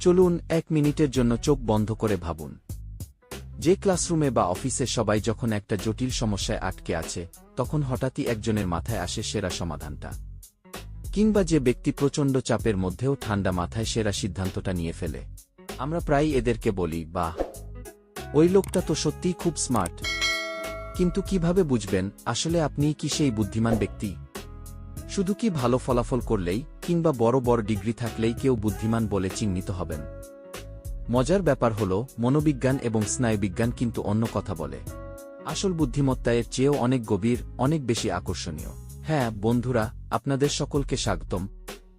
চলুন এক মিনিটের জন্য চোখ বন্ধ করে ভাবুন। যে ক্লাসরুমে বা অফিসে সবাই যখন একটা জটিল সমস্যায় আটকে আছে, তখন হঠাৎই একজনের মাথায় আসে সেরা সমাধানটা। কিংবা যে ব্যক্তি প্রচণ্ড চাপের মধ্যেও ঠান্ডা মাথায় সেরা সিদ্ধান্তটা নিয়ে ফেলে। আমরা প্রায় এদেরকে বলি, বাহ! ওই লোকটা তো সত্যিই খুব স্মার্ট। কিন্তু কীভাবে বুঝবেন, আসলে আপনি কি সেই বুদ্ধিমান ব্যক্তি? শুধু কি ভালো ফলাফল করলেই কিংবা বড় বড় ডিগ্রি থাকলেই কেউ বুদ্ধিমান বলে চিহ্নিত হবেন? মজার ব্যাপার হল, মনোবিজ্ঞান এবং স্নায়ুবিজ্ঞান কিন্তু অন্য কথা বলে। আসল বুদ্ধিমত্তা এর চেয়েও অনেক গভীর, অনেক বেশি আকর্ষণীয়। হ্যাঁ বন্ধুরা, আপনাদের সকলকে স্বাগতম।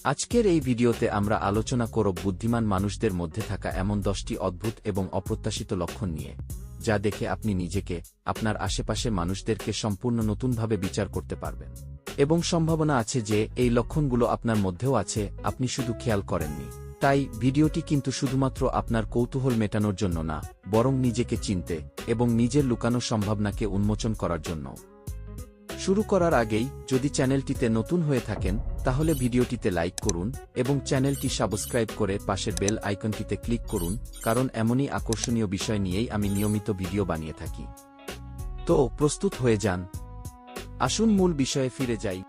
আজকের এই ভিডিওতে আমরা আলোচনা করব বুদ্ধিমান মানুষদের মধ্যে থাকা এমন দশটি অদ্ভুত এবং অপ্রত্যাশিত লক্ষণ নিয়ে, যা দেখে আপনি নিজেকে, আপনার আশেপাশে মানুষদেরকে সম্পূর্ণ নতুনভাবে বিচার করতে পারবেন। এবং সম্ভাবনা আছে যে, এই লক্ষণগুলো আপনার মধ্যেও আছে, আপনি শুধু খেয়াল করেননি। তাই, ভিডিওটি কিন্তু শুধুমাত্র আপনার কৌতূহল মেটানোর জন্য না, বরং নিজেকে চিনতে এবং নিজের লুকানো সম্ভাবনাকে উন্মোচন করার জন্য। শুরু করার আগেই, যদি চ্যানেলটিতে নতুন হয়ে থাকেন, তাহলে ভিডিওটিতে লাইক করুন এবং চ্যানেলটি সাবস্ক্রাইব করে পাশের বেল আইকনটিতে ক্লিক করুন, কারণ এমনই আকর্ষণীয় বিষয় নিয়েই আমি নিয়মিত ভিডিও বানিয়ে থাকি। তো, প্রস্তুত হয়ে যান আসুন মূল বিষয়ে ফিরে যাই।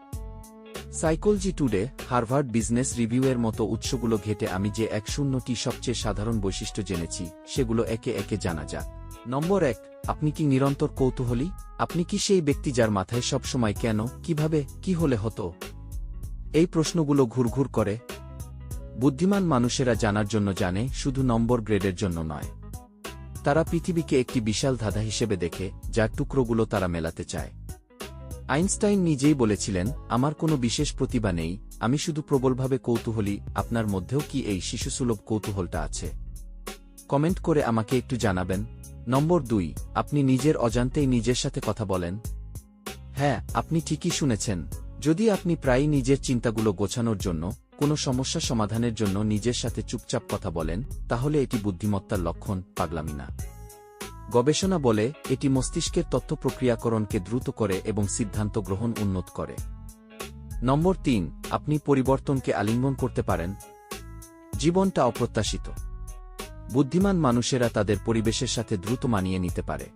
সাইকোলজি টুডে হার্ভার্ড বিজনেস রিভিউয়ের মতো উৎসগুলো ঘেটে আমি যে এক শূন্যটি সবচেয়ে সাধারণ বৈশিষ্ট্য জেনেছি, সেগুলো একে একে জানা যাক। নম্বর এক, আপনি কি নিরন্তর কৌতূহলী? আপনি কি সেই ব্যক্তি যার মাথায় সবসময় কেন, কীভাবে, কি হলে হতো? এই প্রশ্নগুলো ঘুরঘুর করে। বুদ্ধিমান মানুষেরা জানার জন্য জানে, শুধু নম্বর গ্রেডের জন্য নয়। তারা পৃথিবীকে একটি বিশাল ধাঁধা হিসেবে দেখে, যার টুকরোগুলো তারা মেলাতে চায়। আইনস্টাইন নিজেই বলেছিলেন, আমার কোনো বিশেষ প্রতিভা নেই, আমি শুধু প্রবলভাবে কৌতূহলী, আপনার মধ্যেও কি এই শিশুসুলভ কৌতূহলটা আছে? কমেন্ট করে আমাকে একটু জানাবেন। নম্বর দুই, আপনি নিজের অজান্তেই নিজের সাথে কথা বলেন? হ্যাঁ আপনি ঠিকই শুনেছেন। যদি আপনি প্রায়ই নিজের চিন্তাগুলো গোছানোর জন্য, কোনো সমস্যা সমাধানের জন্য নিজের সাথে চুপচাপ কথা বলেন, তাহলে এটি বুদ্ধিমত্তার লক্ষণ, পাগলামি না। গবেষণা বলে, এটি মস্তিষ্কের তথ্য প্রক্রিয়াকরণকে দ্রুত করে এবং সিদ্ধান্ত গ্রহণ উন্নত করে। নম্বর তিন, আপনি পরিবর্তনকে আলিঙ্গন করতে পারেন। জীবনটা অপ্রত্যাশিত। বুদ্ধিমান মানুষেরা তাদের পরিবেশের সাথে দ্রুত মানিয়ে নিতে পারে।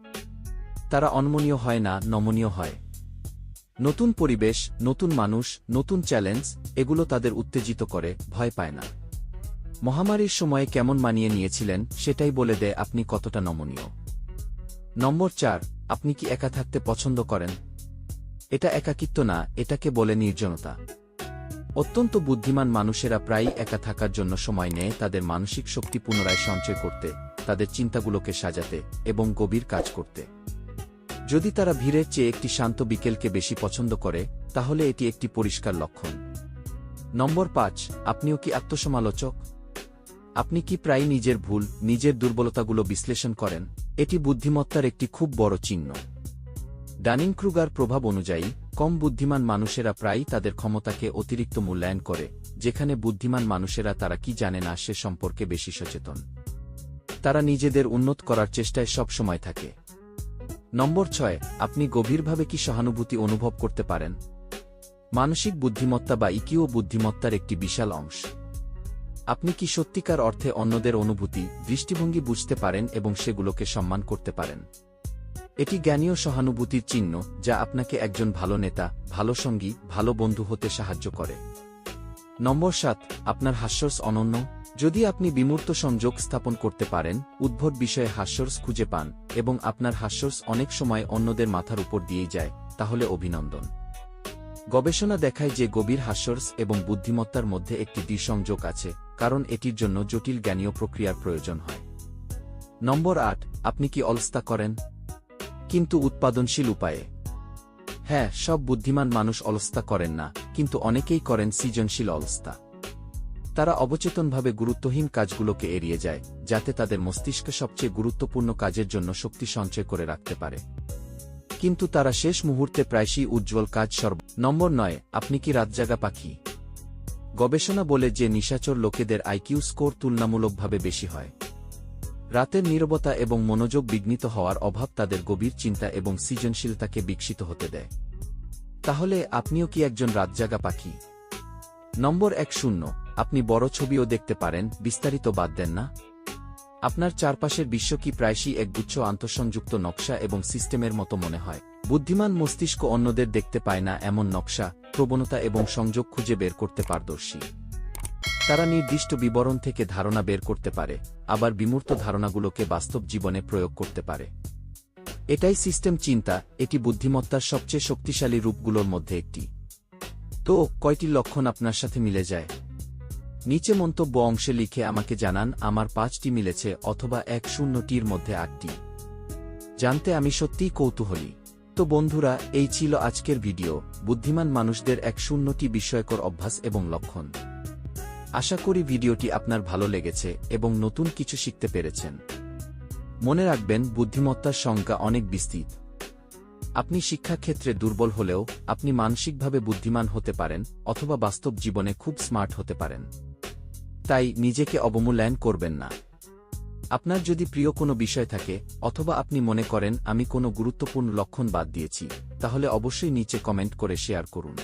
তারা অনমনীয় হয় না, নমনীয় হয়। নতুন পরিবেশ, নতুন মানুষ, নতুন চ্যালেঞ্জ, এগুলো তাদের উত্তেজিত করে, ভয় পায় না। মহামারীর সময়ে কেমন মানিয়ে নিয়েছিলেন, সেটাই বলে দেয় আপনি কতটা নমনীয়। নম্বর চার, আপনি কি একা থাকতে পছন্দ করেন? এটা একাকিত্ব না, এটাকে বলে নির্জনতা। অত্যন্ত বুদ্ধিমান মানুষেরা প্রায়ই একা থাকার জন্য সময় নেয় তাদের মানসিক শক্তি পুনরায় সঞ্চয় করতে, তাদের চিন্তাগুলোকে সাজাতে এবং গভীর কাজ করতে। যদি তারা ভিড়ের চেয়ে একটি শান্ত বিকেলকে বেশি পছন্দ করে, তাহলে এটি একটি পরিষ্কার লক্ষণ। নম্বর পাঁচ, আপনিও কি আত্মসমালোচক? আপনি কি প্রায় নিজের ভুল, নিজের দুর্বলতাগুলো বিশ্লেষণ করেন? এটি বুদ্ধিমত্তার একটি খুব বড় চিহ্ন। ডানিং ক্রুগার প্রভাব অনুযায়ী, কম বুদ্ধিমান মানুষেরা প্রায়ই তাদের ক্ষমতাকে অতিরিক্ত মূল্যায়ন করে, যেখানে বুদ্ধিমান মানুষেরা তারা কি জানে না সে সম্পর্কে বেশি সচেতন। তারা নিজেদের উন্নত করার চেষ্টায় সব সময় থাকে। নম্বর ছয়, আপনি গভীরভাবে কি সহানুভূতি অনুভব করতে পারেন? মানসিক বুদ্ধিমত্তা বা ইকিও বুদ্ধিমত্তার একটি বিশাল অংশ। আপনি কি সত্যিকার অর্থে অন্যদের অনুভূতি, দৃষ্টিভঙ্গি বুঝতে পারেন এবং সেগুলোকে সম্মান করতে পারেন? এটি জ্ঞানীয় সহানুভূতির চিহ্ন, যা আপনাকে একজন ভালো নেতা, ভালো সঙ্গী, ভালো বন্ধু হতে সাহায্য করে। নম্বর সাত, আপনার হাস্যর্স অনন্য। যদি আপনি বিমূর্ত সংযোগ স্থাপন করতে পারেন, উদ্ভট বিষয়ে হাস্যর্স খুঁজে পান এবং আপনার হাস্যর্স অনেক সময় অন্যদের মাথার উপর দিয়েই যায়, তাহলে অভিনন্দন। গবেষণা দেখায় যে গভীর হাস্যর্স এবং বুদ্ধিমত্তার মধ্যে একটি দ্বিসংযোগ আছে, কারণ এটির জন্য জটিল জ্ঞানীয় প্রক্রিয়ার প্রয়োজন হয়। নম্বর আট, আপনি কি অলস্তা করেন? কিন্তু উৎপাদনশীল উপায়ে। হ্যাঁ সব বুদ্ধিমান মানুষ অলস্তা করেন না, কিন্তু অনেকেই করেন সৃজনশীল অলস্তা। তারা অবচেতনভাবে গুরুত্বহীন কাজগুলোকে এড়িয়ে যায়, যাতে তাদের মস্তিষ্ক সবচেয়ে গুরুত্বপূর্ণ কাজের জন্য শক্তি সঞ্চয় করে রাখতে পারে। কিন্তু তারা শেষ মুহূর্তে প্রায়শই উজ্জ্বল কাজ সর্ব নম্বর নয়, আপনি কি রাতজাগা পাখি? গবেষণা বলে যে নিশাচর লোকেদের আইকিউ স্কোর তুলনামূলকভাবে বেশি হয়। রাতের নীরবতা এবং মনোযোগ বিঘ্নিত হওয়ার অভাব তাদের গভীর চিন্তা এবং সৃজনশীলতাকে বিকশিত হতে দেয়। তাহলে আপনিও কি একজন রাতজাগা পাখি? নম্বর এক শূন্য, আপনি বড় ছবিও দেখতে পারেন, বিস্তারিত বাদ দেন না। আপনার চারপাশের বিশ্ব কি প্রায়শই একগুচ্ছ আন্তঃসংযুক্ত নকশা এবং সিস্টেমের মতো মনে হয়। বুদ্ধিমান মস্তিষ্ক অন্যদের দেখতে পায় না এমন নকশা, প্রবণতা এবং সংযোগ খুঁজে বের করতে পারদর্শী। তারা নির্দিষ্ট বিবরণ থেকে ধারণা বের করতে পারে, আবার বিমূর্ত ধারণাগুলোকে বাস্তব জীবনে প্রয়োগ করতে পারে। এটাই সিস্টেম চিন্তা, এটি বুদ্ধিমত্তার সবচেয়ে শক্তিশালী রূপগুলোর মধ্যে একটি। তো, কয়টি লক্ষণ আপনার সাথে মিলে যায়? নিচে মন্তব্য অংশে লিখে আমাকে জানান, আমার পাঁচটি মিলেছে অথবা এক শূন্যটির মধ্যে আটটি। জানতে আমি সত্যিই কৌতূহলী। তো বন্ধুরা, এই ছিল আজকের ভিডিও। বুদ্ধিমান মানুষদের এক শূন্যটি বিস্ময়কর অভ্যাস এবং লক্ষণ। আশা করি ভিডিওটি আপনার ভালো লেগেছে এবং নতুন কিছু শিখতে পেরেছেন। মনে রাখবেন, বুদ্ধিমত্তার সংজ্ঞা অনেক বিস্তৃত। আপনি শিক্ষাক্ষেত্রে দুর্বল হলেও আপনি মানসিকভাবে বুদ্ধিমান হতে পারেন অথবা বাস্তব জীবনে খুব স্মার্ট হতে পারেন। তাই নিজেকে অবমূল্যায়ন করবেন না। আপনার যদি প্রিয় কোনো বিষয় থাকে, অথবা আপনি মনে করেন, আমি কোনো গুরুত্বপূর্ণ লক্ষণ বাদ দিয়েছি, তাহলে অবশ্যই নিচে কমেন্ট করে শেয়ার করুন।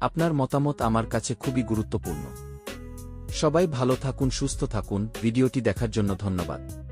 আপনার মতামত আমার কাছে খুবই গুরুত্বপূর্ণ। সবাই ভালো থাকুন, সুস্থ থাকুন। ভিডিওটি দেখার জন্য ধন্যবাদ।